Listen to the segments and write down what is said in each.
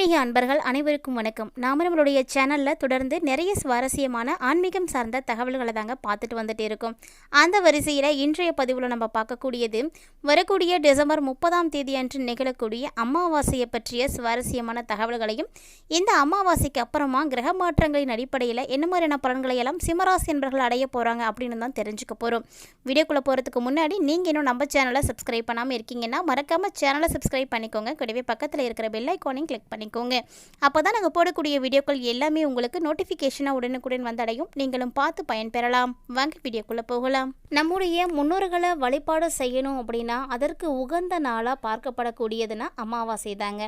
ஆன்மீக அன்பர்கள் அனைவருக்கும் வணக்கம். நாம நம்மளுடைய சேனலில் தொடர்ந்து நிறைய சுவாரஸ்யமான ஆன்மீகம் சார்ந்த தகவல்களை தாங்க பார்த்துட்டு வந்துட்டு இருக்கோம். அந்த வரிசையில் இன்றைய பதிவில் நம்ம பார்க்கக்கூடியது வரக்கூடிய டிசம்பர் முப்பதாம் தேதி அன்று நிகழக்கூடிய அமாவாசையை பற்றிய சுவாரஸ்யமான தகவல்களையும் இந்த அமாவாசைக்கு அப்புறமா கிரக மாற்றங்களின் அடிப்படையில் என்ன மாதிரியான பலன்களை எல்லாம் சிம்மராசி என்பர்கள் அடைய போகிறாங்க அப்படின்னு தான் தெரிஞ்சுக்க போகிறோம் வீடியோக்குள்ளே போகிறதுக்கு முன்னாடி நீங்கள் இன்னும் நம்ம சேனலை சப்ஸ்கிரைப் பண்ணாமல் இருக்கீங்கன்னா மறக்காமல் சேனலை சப்ஸ்கிரைப் பண்ணிக்கோங்க. கூடவே பக்கத்தில் இருக்கிற பெல் ஐக்கானையும் கிளிக் பண்ணிக்கோங்க. அப்போ தான் நாங்கள் போடக்கூடிய வீடியோக்கள் எல்லாமே உங்களுக்கு நோட்டிஃபிகேஷனாக உடனுக்குடன் வந்தடையும். நீங்களும் பார்த்து பயன்பெறலாம். வாங்க வீடியோக்குள்ளே போகலாம். நம்முடைய முன்னோர்களை வழிபாடு செய்யணும் அப்படின்னா அதற்கு உகந்த நாளாக பார்க்கப்படக்கூடியதுன்னா அமாவாசை தாங்க.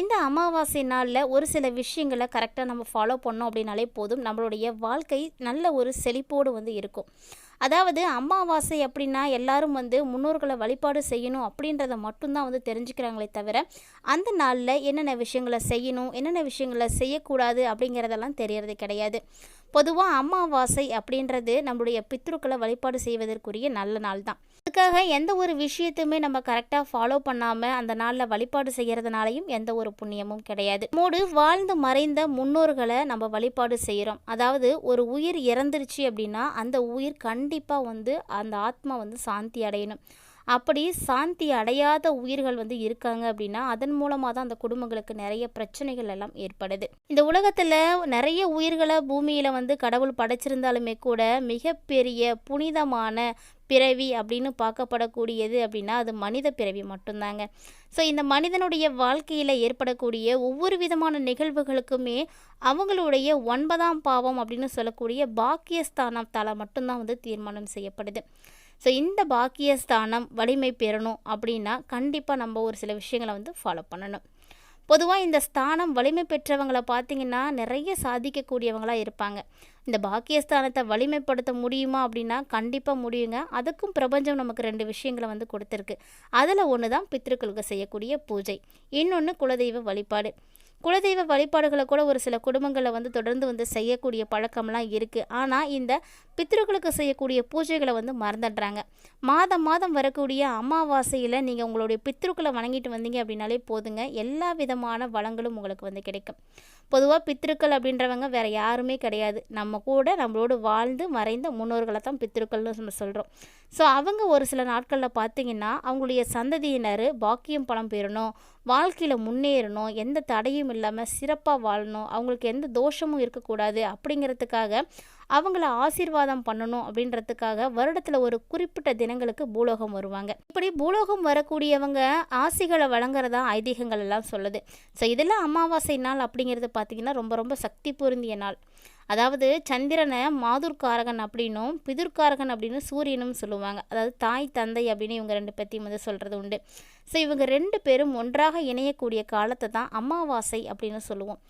இந்த அமாவாசை நாளில் ஒரு சில விஷயங்களை கரெக்டாக நம்ம ஃபாலோ பண்ணோம் அப்படின்னாலே போதும். நம்மளுடைய வாழ்க்கை நல்ல ஒரு செழிப்போடு வந்து இருக்கும். அதாவது அமாவாசை அப்படின்னா எல்லாரும் வந்து முன்னோர்களை வழிபாடு செய்யணும் அப்படின்றத மட்டும்தான் வந்து தெரிஞ்சுக்கிறாங்களே தவிர அந்த நாளில் என்னென்ன விஷயங்களை செய்யணும் என்னென்ன விஷயங்களை செய்யக்கூடாது அப்படிங்கிறதெல்லாம் தெரியறது கிடையாது. பொதுவாக அமாவாசை அப்படின்றது நம்மளுடைய பித்ருக்களை வழிபாடு செய்வதற்குரிய நல்ல நாள் தான் அதுக்காக எந்த ஒரு விஷயத்தையுமே நம்ம கரெக்டாக ஃபாலோ பண்ணாமல் அந்த நாளில் வழிபாடு செய்கிறதுனாலையும் எந்த ஒரு புண்ணியமும் கிடையாது. மூடு வாழ்ந்து மறைந்த முன்னோர்களை நம்ம வழிபாடு செய்கிறோம் அதாவது ஒரு உயிர் இறந்துருச்சு அப்படின்னா அந்த உயிர் கண்டிப்பாக வந்து அந்த ஆத்மா வந்து சாந்தி அடையணும். அப்படி சாந்தி அடையாத உயிர்கள் வந்து இருக்காங்க அப்படின்னா அதன் மூலமாக தான் அந்த குடும்பங்களுக்கு நிறைய பிரச்சனைகள் எல்லாம் ஏற்படுது. இந்த உலகத்தில் நிறைய உயிர்களை பூமியில் வந்து கடவுள் படைச்சிருந்தாலுமே கூட மிகப்பெரிய புனிதமான பிறவி அப்படின்னு பார்க்கப்படக்கூடியது அப்படின்னா அது மனித பிறவி மட்டும்தாங்க. ஸோ இந்த மனிதனுடைய வாழ்க்கையில் ஏற்படக்கூடிய ஒவ்வொரு விதமான நிகழ்வுகளுக்குமே அவங்களுடைய ஒன்பதாம் பாவம் அப்படின்னு சொல்லக்கூடிய பாக்கியஸ்தானத்தால் மட்டும்தான் வந்து தீர்மானம் செய்யப்படுது. ஸோ இந்த பாக்கியஸ்தானம் வலிமை பெறணும் அப்படின்னா கண்டிப்பாக நம்ம ஒரு சில விஷயங்களை வந்து ஃபாலோ பண்ணணும். பொதுவாக இந்த ஸ்தானம் வலிமை பெற்றவங்களை பார்த்தீங்கன்னா நிறைய சாதிக்கக்கூடியவங்களாக இருப்பாங்க. இந்த பாக்கியஸ்தானத்தை வலிமைப்படுத்த முடியுமா அப்படின்னா கண்டிப்பாக முடியுங்க. அதுக்கும் பிரபஞ்சம் நமக்கு ரெண்டு விஷயங்களை வந்து கொடுத்துருக்கு. அதில் ஒன்று தான் பித்ருக்களுக்கு செய்யக்கூடிய பூஜை. இன்னொன்று குலதெய்வ வழிபாடு. குலதெய்வ வழிபாடுகளை கூட ஒரு சில குடும்பங்களில் வந்து தொடர்ந்து வந்து செய்யக்கூடிய பழக்கம்லாம் இருக்குது ஆனால் இந்த பித்ருக்களுக்கு செய்யக்கூடிய பூஜைகளை வந்து மறந்துடுறாங்க. மாதம் மாதம் வரக்கூடிய அமாவாசையில் நீங்கள் உங்களுடைய பித்ருக்களை வணங்கிட்டு வந்தீங்க அப்படின்னாலே போதுங்க. எல்லா விதமான வளங்களும் உங்களுக்கு வந்து கிடைக்கும். பொதுவாக பித்ருக்கள் அப்படின்றவங்க வேறு யாருமே கிடையாது. நம்ம கூட நம்மளோடு வாழ்ந்து மறைந்த முன்னோர்களை தான் பித்ருக்கள்னு நம்ம சொல்கிறோம் ஸோ அவங்க ஒரு சில நாட்களில் பார்த்தீங்கன்னா அவங்களுடைய சந்ததியினர் பாக்கியம் பலம் பெறணும். வாழ்க்கையில் முன்னேறணும் எந்த தடையும் இல்லாமல் சிறப்பாக வாழணும் அவங்களுக்கு எந்த தோஷமும் இருக்கக்கூடாது அப்படிங்கிறதுக்காக அவங்கள ஆசீர்வாதம் பண்ணணும் அப்படின்றதுக்காக வருடத்தில் ஒரு குறிப்பிட்ட தினங்களுக்கு பூலோகம் வருவாங்க. இப்படி பூலோகம் வரக்கூடியவங்க ஆசிகளை வழங்குறதா ஐதீகங்கள் எல்லாம் சொல்லுது. ஸோ இதெல்லாம் அமாவாசை நாள் அப்படிங்கிறது பார்த்திங்கன்னா ரொம்ப ரொம்ப சக்தி பொருந்திய நாள். அதாவது சந்திரனை மாதுர்காரகன் அப்படின்னும் பிதுர்காரகன் அப்படின்னு சூரியனும் சொல்லுவாங்க. அதாவது தாய் தந்தை அப்படின்னு இவங்க ரெண்டு பற்றியும் வந்து சொல்கிறது உண்டு. ஸோ இவங்க ரெண்டு பேரும் ஒன்றாக இணையக்கூடிய காலத்தை தான் அமாவாசை அப்படின்னு சொல்லுவோம்.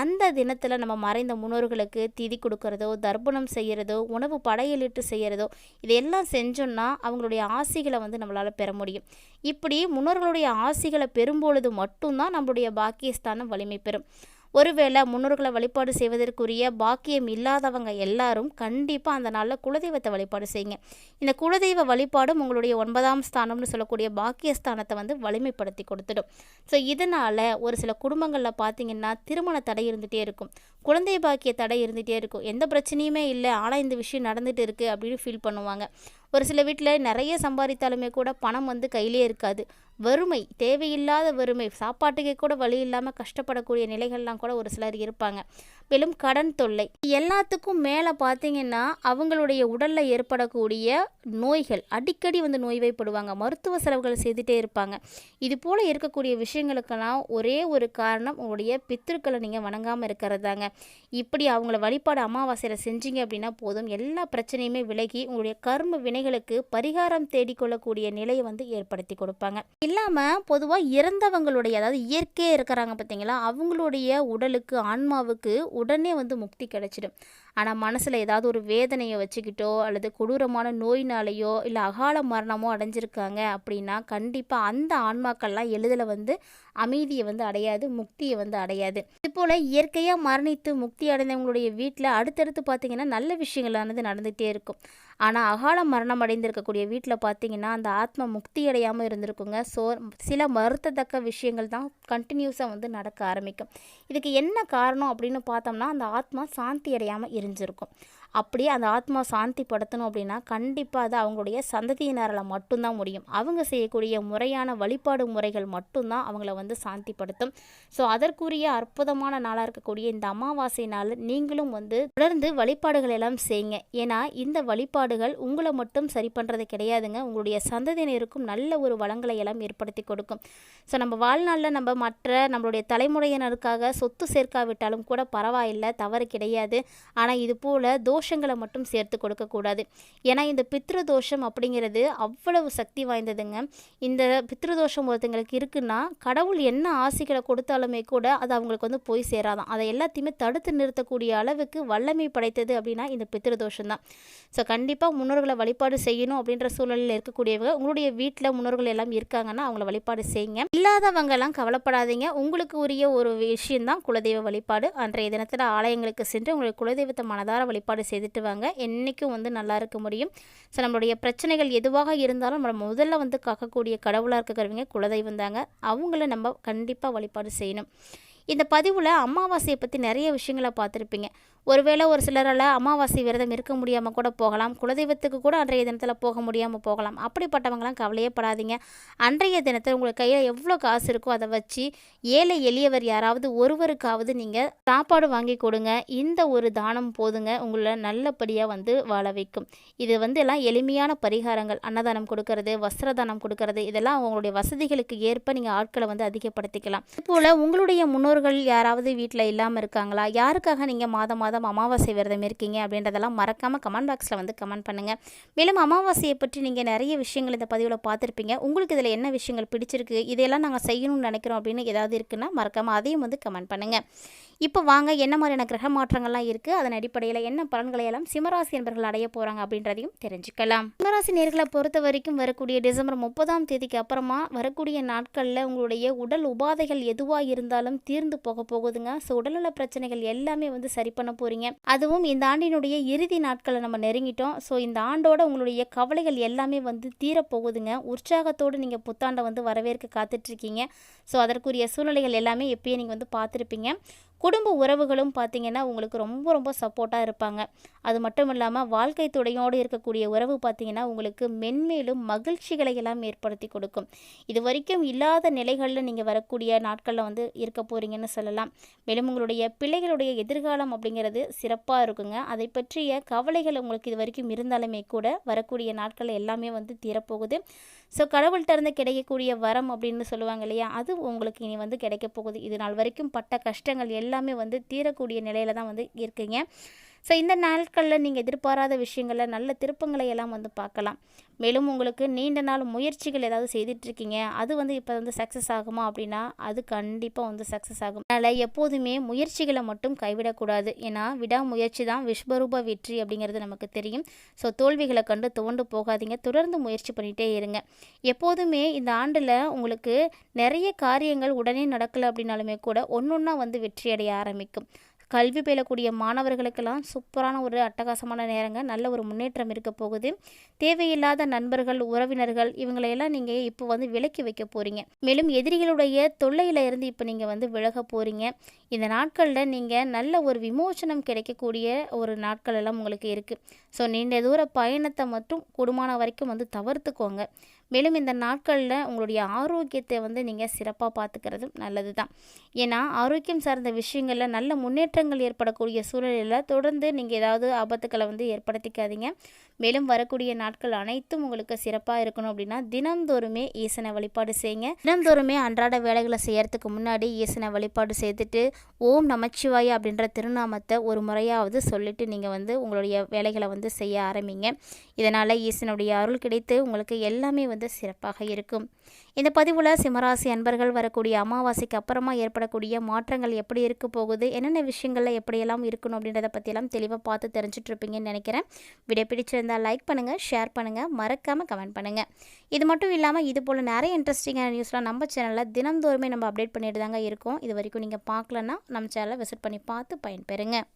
அந்த தினத்தில் நம்ம மறைந்த முன்னோர்களுக்கு திதி கொடுக்கறதோ தர்ப்பணம் செய்கிறதோ உணவு படையலிட்டு செய்கிறதோ இதையெல்லாம் செஞ்சோம்னா அவங்களுடைய ஆசைகளை வந்து நம்மளால் பெற முடியும். இப்படி முன்னோர்களுடைய ஆசைகளை பெறும்பொழுது மட்டும்தான் நம்மளுடைய பாக்கியஸ்தானம் வலிமை பெறும். ஒருவேளை முன்னோர்களை வழிபாடு செய்வதற்குரிய பாக்கியம் இல்லாதவங்க எல்லாரும் கண்டிப்பாக அந்த நாளில் குலதெய்வத்தை வழிபாடு செய்யுங்க. இந்த குலதெய்வ வழிபாடும் உங்களுடைய ஒன்பதாம் ஸ்தானம்னு சொல்லக்கூடிய பாக்கியஸ்தானத்தை வந்து வலிமைப்படுத்தி கொடுத்துடும். ஸோ இதனால் ஒரு சில குடும்பங்களில் பார்த்தீங்கன்னா திருமண தடை இருந்துகிட்டே இருக்கும். குழந்தை பாக்கிய தடை இருந்துகிட்டே இருக்கும். எந்த பிரச்சனையுமே இல்லை. ஆனால் இந்த விஷயம் நடந்துகிட்டு இருக்குது அப்படின்னு ஃபீல் பண்ணுவாங்க. ஒரு சில வீட்டில் நிறைய சம்பாதித்தாலுமே கூட பணம் வந்து கையிலே இருக்காது. வறுமை தேவையில்லாத வறுமை சாப்பாட்டுக்கே கூட வழி இல்லாமல் கஷ்டப்படக்கூடிய நிலைகள்லாம் கூட ஒரு சிலர் இருப்பாங்க. மேலும் கடன் தொல்லை. எல்லாத்துக்கும் மேலே பார்த்தீங்கன்னா அவங்களுடைய உடலில் ஏற்படக்கூடிய நோய்கள் அடிக்கடி வந்து நோய்வைப்படுவாங்க மருத்துவ செலவுகள் செய்துட்டே இருப்பாங்க. இது போல் இருக்கக்கூடிய விஷயங்களுக்கெல்லாம் ஒரே ஒரு காரணம் உங்களுடைய பித்திருக்களை நீங்கள் வணங்காமல் இருக்கிறதாங்க இப்படி அவங்கள வழிபாடு அமாவாசையில் செஞ்சீங்க அப்படின்னா போதும். எல்லா பிரச்சனையுமே விலகி உங்களுடைய கர்ம வினைகளுக்கு பரிகாரம் தேடிக்கொள்ளக்கூடிய நிலையை வந்து ஏற்படுத்தி கொடுப்பாங்க. இல்லாமல் பொதுவாக இறந்தவங்களுடைய அதாவது இயற்கையாக இருக்கிறாங்க பார்த்தீங்களா அவங்களுடைய உடலுக்கு ஆன்மாவுக்கு உடனே வந்து முக்தி கிடைச்சிடும். ஆனால் மனசில் ஏதாவது ஒரு வேதனையை வச்சுக்கிட்டோ அல்லது கொடூரமான நோயினாலேயோ இல்லை அகால மரணமோ அடைஞ்சிருக்காங்க அப்படின்னா கண்டிப்பாக அந்த ஆன்மாக்கள்லாம் எளிதில் வந்து அமைதியை வந்து அடையாது முக்தியை வந்து அடையாது. இதுபோல் இயற்கையாக மரணித்து முக்தி அடைந்தவங்களுடைய வீட்டில் அடுத்தடுத்து பார்த்தீங்கன்னா நல்ல விஷயங்களானது நடந்துகிட்டே இருக்கும். ஆனால் அகால மரணம் அடைந்திருக்கக்கூடிய வீட்டில் பார்த்தீங்கன்னா அந்த ஆத்மா முக்தி அடையாமல் இருந்திருக்குங்க. ஸோ சில மறுத்தத்தக்க விஷயங்கள் தான் கண்டினியூஸாக வந்து நடக்க ஆரம்பிக்கும். இதுக்கு என்ன காரணம் அப்படின்னு பார்த்தோம்னா அந்த ஆத்மா சாந்தி அடையாமல் இருந்திருக்கும். அப்படியே அந்த ஆத்மா சாந்தி படுத்தணும் அப்படின்னா கண்டிப்பாக அது அவங்களுடைய சந்ததியினரால் மட்டும்தான் முடியும். அவங்க செய்யக்கூடிய முறையான வழிபாடு முறைகள் மட்டும்தான் அவங்கள வந்து சாந்திப்படுத்தும். ஸோ அதற்குரிய அற்புதமான நாளாக இருக்கக்கூடிய இந்த அமாவாசை நாள் நீங்களும் வந்து தொடர்ந்து வழிபாடுகள் எல்லாம் செய்யுங்க. ஏன்னா இந்த வழிபாடுகள் உங்களை மட்டும் சரி பண்ணுறது கிடையாதுங்க. உங்களுடைய சந்ததியினருக்கும் நல்ல ஒரு வளங்களை எல்லாம் ஏற்படுத்தி கொடுக்கும். ஸோ நம்ம வாழ்நாளில் நம்ம மற்ற நம்மளுடைய தலைமுறையினருக்காக சொத்து சேர்க்காவிட்டாலும் கூட பரவாயில்லை தவறு கிடையாது. ஆனால் இது போல் தோஷங்களை மட்டும் சேர்த்து கொடுக்கக்கூடாது. ஏன்னா இந்த பித்ருதோஷம் அப்படிங்கிறது அவ்வளவு சக்தி வாய்ந்ததுங்க. இந்த பித்ருதோஷம் ஒருத்தங்களுக்கு இருக்குன்னா கடவுள் என்ன ஆசைகளை கொடுத்தாலுமே கூட அது அவங்களுக்கு வந்து போய் சேராதான். அதை எல்லாத்தையுமே தடுத்து நிறுத்தக்கூடிய அளவுக்கு வல்லமை படைத்தது அப்படின்னா இந்த பித்ருதோஷம் தான். ஸோ கண்டிப்பாக முன்னோர்களை வழிபாடு செய்யணும் அப்படின்ற சூழலில் இருக்கக்கூடியவங்க உங்களுடைய வீட்டில் முன்னோர்கள் எல்லாம் இருக்காங்கன்னா அவங்கள வழிபாடு செய்யுங்க. இல்லாதவங்கெல்லாம் கவலைப்படாதீங்க. உங்களுக்கு உரிய ஒரு விஷயம்தான் குலதெய்வ வழிபாடு. அன்றைய தினத்தில் ஆலயங்களுக்கு சென்று உங்களுடைய குலதெய்வத்தை மனதார வழிபாடு செய்துட்டு வாங்க. என்றைக்கும் வந்து நல்லா இருக்க முடியும். ஸோ நம்மளுடைய பிரச்சனைகள் எதுவாக இருந்தாலும் நம்ம முதல்ல வந்து காக்கக்கூடிய கடவுளாக இருக்கிறவங்க குலதெய்வம் தாங்க அவங்கள நம்ம கண்டிப்பாக வழிபாடு செய்யணும். இந்த பதிவில் அமாவாசையை பற்றி நிறைய விஷயங்களை பார்த்துருப்பீங்க. ஒருவேளை ஒரு சிலரால் அமாவாசை விரதம் இருக்க முடியாமல் கூட போகலாம். குலதெய்வத்துக்கு கூட அன்றைய தினத்தில் போக முடியாமல் போகலாம். அப்படிப்பட்டவங்களாம் கவலையே படாதீங்க. அன்றைய தினத்தில் உங்களுக்கு கையில் எவ்வளோ காசு இருக்கோ அதை வச்சு ஏழை எளியவர் யாராவது ஒருவருக்காவது நீங்கள் சாப்பாடு வாங்கி கொடுங்க. இந்த ஒரு தானம் போதுங்க. உங்களை நல்லபடியாக வந்து வாழ வைக்கும். இது வந்து எல்லாம் எளிமையான பரிகாரங்கள். அன்னதானம் கொடுக்கறது வஸ்திரதானம் கொடுக்கறது இதெல்லாம் உங்களுடைய வசதிகளுக்கு ஏற்ப நீங்கள் ஆட்களை வந்து அதிகப்படுத்திக்கலாம். இதுபோல் உங்களுடைய முன்னோர்கள் யாராவது வீட்டில் இல்லாமல் இருக்காங்களா? யாருக்காக நீங்கள் மாதம் மாதம் அமாவாசை விரதம் இருக்கீங்க அப்படின்றதெல்லாம் மறக்காமல் கமெண்ட் பாக்ஸில் வந்து கமெண்ட் பண்ணுங்கள் மேலும் அமாவாசையை பற்றி நீங்கள் நிறைய விஷயங்கள் இந்த பதிவில் பார்த்துருப்பீங்க. உங்களுக்கு இதில் என்ன விஷயங்கள் பிடிச்சிருக்கு இதையெல்லாம் நாங்கள் செய்யணும்னு நினைக்கிறோம் அப்படின்னு ஏதாவது இருக்குன்னா மறக்காமல் அதையும் வந்து கமெண்ட் பண்ணுங்கள் இப்போ வாங்க என்ன மாதிரியான கிரக மாற்றங்கள்லாம் இருக்குது அதன் அடிப்படையில் என்ன பலன்களை எல்லாம் சிம்மராசி என்பர்கள் அடைய போகிறாங்க அப்படின்றதையும் தெரிஞ்சுக்கலாம். சிம்மராசி நேர்களை பொறுத்த வரைக்கும் வரக்கூடிய டிசம்பர் முப்பதாம் தேதிக்கு அப்புறமா வரக்கூடிய நாட்களில் உங்களுடைய உடல் உபாதைகள் எதுவாக இருந்தாலும் தீர்ந்து போக போகுதுங்க. ஸோ உடல்நல பிரச்சனைகள் எல்லாமே வந்து சரி பண்ண போகிறீங்க அதுவும் இந்த ஆண்டினுடைய இறுதி நாட்களை நம்ம நெருங்கிட்டோம். ஸோ இந்த ஆண்டோட உங்களுடைய கவலைகள் எல்லாமே வந்து தீரப்போகுதுங்க உற்சாகத்தோடு நீங்கள் புத்தாண்டை வந்து வரவேற்க காத்துட்ருக்கீங்க ஸோ அதற்குரிய சூழ்நிலைகள் எல்லாமே எப்பயும் நீங்கள் வந்து பார்த்துருப்பீங்க. குடும்ப உறவுகளும் பார்த்தீங்கன்னா உங்களுக்கு ரொம்ப ரொம்ப சப்போர்ட்டாக இருப்பாங்க. அது மட்டும் இல்லாமல் வாழ்க்கை துணையோடு இருக்கக்கூடிய உறவு பார்த்தீங்கன்னா உங்களுக்கு மென்மேலும் மகிழ்ச்சிகளை எல்லாம் ஏற்படுத்தி கொடுக்கும். இது வரைக்கும் இல்லாத நிலைகளில் நீங்கள் வரக்கூடிய நாட்களில் வந்து இருக்க போகிறீங்கன்னு சொல்லலாம். மேலும் உங்களுடைய பிள்ளைகளுடைய எதிர்காலம் அப்படிங்கிறது சிறப்பாக இருக்குங்க. அதை பற்றிய கவலைகள் உங்களுக்கு இது வரைக்கும் இருந்தாலுமே கூட வரக்கூடிய நாட்கள் எல்லாமே வந்து தீரப்போகுது. ஸோ கடவுள்கிட்ட இருந்து கிடைக்கக்கூடிய வரம் அப்படின்னு சொல்லுவாங்க இல்லையா அது உங்களுக்கு இனி வந்து கிடைக்க போகுது. இது நாள் வரைக்கும் பட்ட கஷ்டங்கள் எல்லாமே வந்து தீரக்கூடிய நிலையில தான் வந்து இருக்கீங்க. ஸோ இந்த நாட்களில் நீங்கள் எதிர்பாராத விஷயங்களில் நல்ல திருப்பங்களை எல்லாம் வந்து பார்க்கலாம். மேலும் உங்களுக்கு நீண்ட நாள் முயற்சிகள் ஏதாவது செய்துட்ருக்கீங்க. அது வந்து இப்போ வந்து சக்ஸஸ் ஆகுமா அப்படின்னா அது கண்டிப்பாக வந்து சக்ஸஸ் ஆகும். அதனால் எப்போதுமே முயற்சிகளை மட்டும் கைவிடக்கூடாது. ஏன்னா விடாமுயற்சி தான் விஸ்வரூப வெற்றி அப்படிங்கிறது நமக்கு தெரியும். ஸோ தோல்விகளை கண்டு துவண்டு போகாதீங்க. தொடர்ந்து முயற்சி பண்ணிகிட்டே இருங்க. எப்போதுமே இந்த ஆண்டில் உங்களுக்கு நிறைய காரியங்கள் உடனே நடக்கலை அப்படின்னாலுமே கூட ஒன்று ஒன்றா வந்து வெற்றி அடைய ஆரம்பிக்கும். கல்வி பயிலக்கூடிய மாணவர்களுக்கெல்லாம் சூப்பரான ஒரு அட்டகாசமான நேரங்க. நல்ல ஒரு முன்னேற்றம் இருக்க போகுது. தேவையில்லாத நண்பர்கள் உறவினர்கள் இவங்களையெல்லாம் நீங்கள் இப்போ வந்து விலக்கி வைக்க போகிறீங்க மேலும் எதிரிகளுடைய தொல்லையில இருந்து இப்போ நீங்கள் வந்து விலக போகிறீங்க இந்த நாட்களில் நீங்கள் நல்ல ஒரு விமோசனம் கிடைக்கக்கூடிய ஒரு நாட்கள் எல்லாம் உங்களுக்கு இருக்குது ஸோ நீண்ட தூர பயணத்தை மட்டும் கூடுமான வரைக்கும் வந்து தவிர்த்துக்கோங்க. மேலும் இந்த நாட்களில் உங்களுடைய ஆரோக்கியத்தை வந்து நீங்கள் சிறப்பாக பார்த்துக்கிறதும் நல்லது தான் ஏன்னா ஆரோக்கியம் சார்ந்த விஷயங்களில் நல்ல முன்னேற்றங்கள் ஏற்படக்கூடிய சூழலில் தொடர்ந்து நீங்கள் ஏதாவது ஆபத்துக்களை வந்து ஏற்படுத்திக்காதீங்க. மேலும் வரக்கூடிய நாட்கள் அனைத்தும் உங்களுக்கு சிறப்பாக இருக்கணும் அப்படின்னா தினந்தோறுமே ஈசனை வழிபாடு செய்யுங்க. தினந்தோறுமே அன்றாட வேலைகளை செய்யறதுக்கு முன்னாடி ஈசனை வழிபாடு செய்துட்டு ஓம் நமச்சிவாய் அப்படின்ற திருநாமத்தை ஒரு முறையாவது சொல்லிட்டு நீங்கள் வந்து உங்களுடைய வேலைகளை வந்து செய்ய ஆரம்பிங்க. இதனால் ஈசனுடைய அருள் கிடைத்து உங்களுக்கு எல்லாமே வந்து சிறப்பாக இருக்கும். இந்த பதிவில் சிம்மராசி அன்பர்கள் வரக்கூடிய அமாவாசைக்கு அப்புறமா ஏற்படக்கூடிய மாற்றங்கள் எப்படி இருக்க போகுது என்னென்ன விஷயங்களில் எப்படியெல்லாம் இருக்கணும் அப்படின்றத பற்றியெல்லாம் தெளிவாக பார்த்து தெரிஞ்சுட்டு இருப்பீங்கன்னு நினைக்கிறேன். வீடியோ பிடிச்சிருந்தால் லைக் பண்ணுங்கள் ஷேர் பண்ணுங்கள் மறக்காமல் கமெண்ட் பண்ணுங்கள் இது மட்டும் இல்லாமல் இது போல் நிறைய இன்ட்ரெஸ்டிங்கான நியூஸ்லாம் நம்ம சேனலில் தினந்தோறுமே நம்ம அப்டேட் பண்ணிட்டு தாங்க இருக்கோம். இது வரைக்கும் நீங்கள் பார்க்கலன்னா நம்ம சேனலை விசிட் பண்ணி பார்த்து பயன்பெறுங்க.